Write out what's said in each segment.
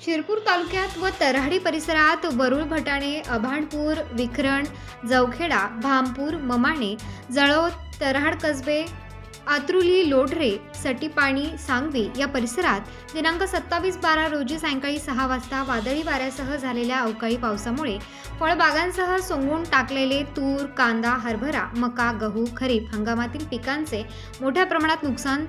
शिरपूर तालुक्यात व तऱ्हाडी परिसरात वरुळ भटाणे अभाणपूर विखरण जवखेडा भामपूर ममाणे जळो तऱ्हाड कसबे आत्रुली लोढरे सटीपाणी सांगवी या परिसरात दिनांक सत्तावीस बारा रोजी सायंकाळी सहा वाजता वादळी वाऱ्यासह झालेल्या अवकाळी पावसामुळे फळबागांसह सोंगून टाकलेले तूर कांदा हरभरा मका गहू खरीप हंगामातील पिकांचे मोठ्या प्रमाणात नुकसान.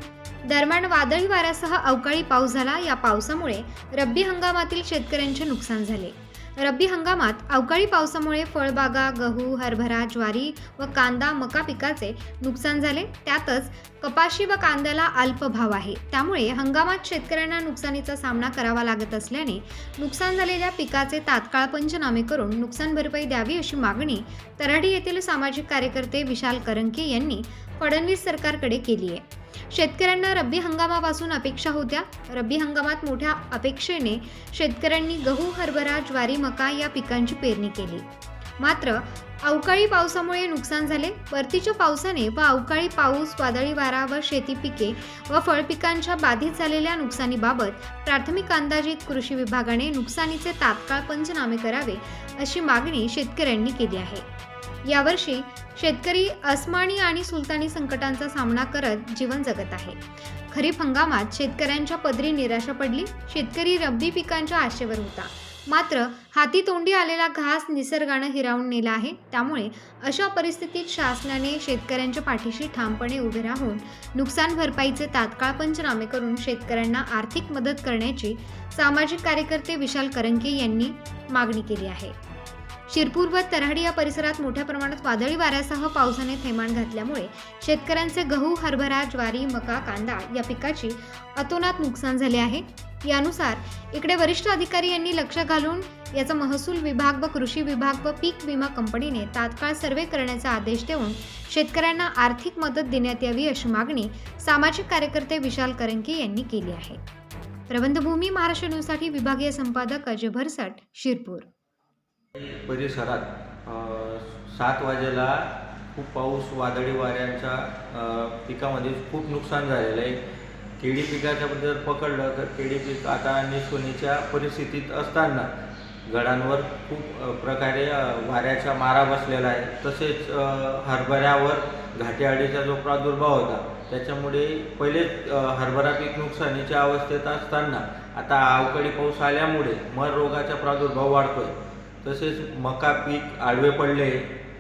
दरम्यान वादळी वाऱ्यासह अवकाळी पाऊस झाला. या पावसामुळे रब्बी हंगामातील शेतकऱ्यांचे नुकसान झाले. रब्बी हंगामात अवकाळी पावसामुळे फळबागा गहू हरभरा ज्वारी व कांदा मका पिकाचे नुकसान झाले. त्यातच कपाशी व कांद्याला अल्प भाव आहे. त्यामुळे हंगामात शेतकऱ्यांना नुकसानीचा सामना करावा लागत असल्याने नुकसान झालेल्या पिकाचे तात्काळ पंचनामे करून नुकसान भरपाई द्यावी अशी मागणी तराडी येथील सामाजिक कार्यकर्ते विशाल करंके यांनी फडणवीस सरकारकडे केली आहे. शेतकऱ्यांना रब्बी हंगामापासून अपेक्षा होत्या. रब्बी हंगामात मोठ्या अपेक्षेने शेतकऱ्यांनी गहू हरभरा ज्वारी मका या पिकांची पेरणी केली. मात्र अवकाळी पावसामुळे नुकसान झाले. परतीच्या पावसाने व अवकाळी पाऊस वादळी वारा व शेती पिके व फळपिकांच्या बाधित झालेल्या नुकसानीबाबत प्राथमिक अंदाजित कृषी विभागाने नुकसानीचे तात्काळ पंचनामे करावे अशी मागणी शेतकऱ्यांनी केली आहे. यावर्षी शेतकरी अस्मानी आणि सुलतानी संकटांचा सामना करत जीवन जगत आहे. खरीप हंगामात शेतकऱ्यांच्या पदरी निराशा पडली शेतकरी रब्बी पिकांच्या आशेवर होता. मात्र हाती तोंडी आलेला घास निसर्गानं हिरावून नेला आहे. त्यामुळे अशा परिस्थितीत शासनाने शेतकऱ्यांच्या पाठीशी ठामपणे उभे राहून नुकसान भरपाईचे तात्काळ पंचनामे करून शेतकऱ्यांना आर्थिक मदत करण्याची सामाजिक कार्यकर्ते विशाल करंके यांनी मागणी केली आहे. शिरपूर व तराडी या परिसरात मोठ्या प्रमाणात वादळी वाऱ्यासह पावसाने थैमान घातल्यामुळे शेतकऱ्यांचे गहू हरभरा ज्वारी मका कांदा या पिकाची अतोनात नुकसान झाले आहे. यानुसार इकडे वरिष्ठ अधिकारी यांनी लक्ष घालून याचा महसूल विभाग व कृषी विभाग व पीक विमा कंपनीने तात्काळ सर्वे करण्याचा आदेश देऊन शेतकऱ्यांना आर्थिक मदत देण्यात यावी अशी मागणी सामाजिक कार्यकर्ते विशाल करंके यांनी केली आहे. प्रबंधभूमी महाराष्ट्र न्यूजसाठी विभागीय संपादक अजय भरसट शिरपूर. म्हणजे परिसरात सात वाजेला खूप पाऊस वादळी वाऱ्यांचा पिकामध्ये खूप नुकसान झालेलं आहे. केळी पिकाच्या जर पकडलं तर केळी पीक आता निसवणीच्या परिस्थितीत असताना गडांवर खूप प्रकारे वाऱ्याचा मारा बसलेला आहे. तसेच हरभऱ्यावर हरभऱ्यावर घाटेआडीचा जो प्रादुर्भाव होता त्याच्यामुळे पहिलेच हरभरा पीक नुकसानीच्या अवस्थेत असताना आता अवकाळी पाऊस आल्यामुळे मर रोगाचा प्रादुर्भाव वाढतोय. तसेच मका पीक आडवे पडले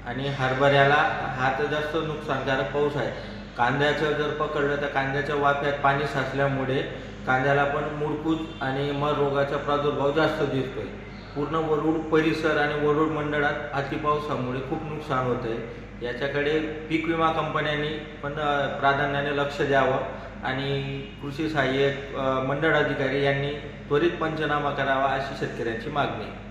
आणि हरभऱ्याला हा तर जास्त नुकसानकारक पाऊस आहे. कांद्याचं जर पकडलं तर कांद्याच्या वाफ्यात पाणी साचल्यामुळे कांद्याला पण मुडकूज आणि मर रोगाचा प्रादुर्भाव जास्त दिसतोय. पूर्ण वरुड परिसर आणि वरुड मंडळात अतिपावसामुळे खूप नुकसान होत आहे याच्याकडे पीक विमा कंपन्यांनी पण प्राधान्याने लक्ष द्यावं आणि कृषी सहाय्यक मंडळ अधिकारी यांनी त्वरित पंचनामा करावा अशी शेतकऱ्यांची मागणी आहे.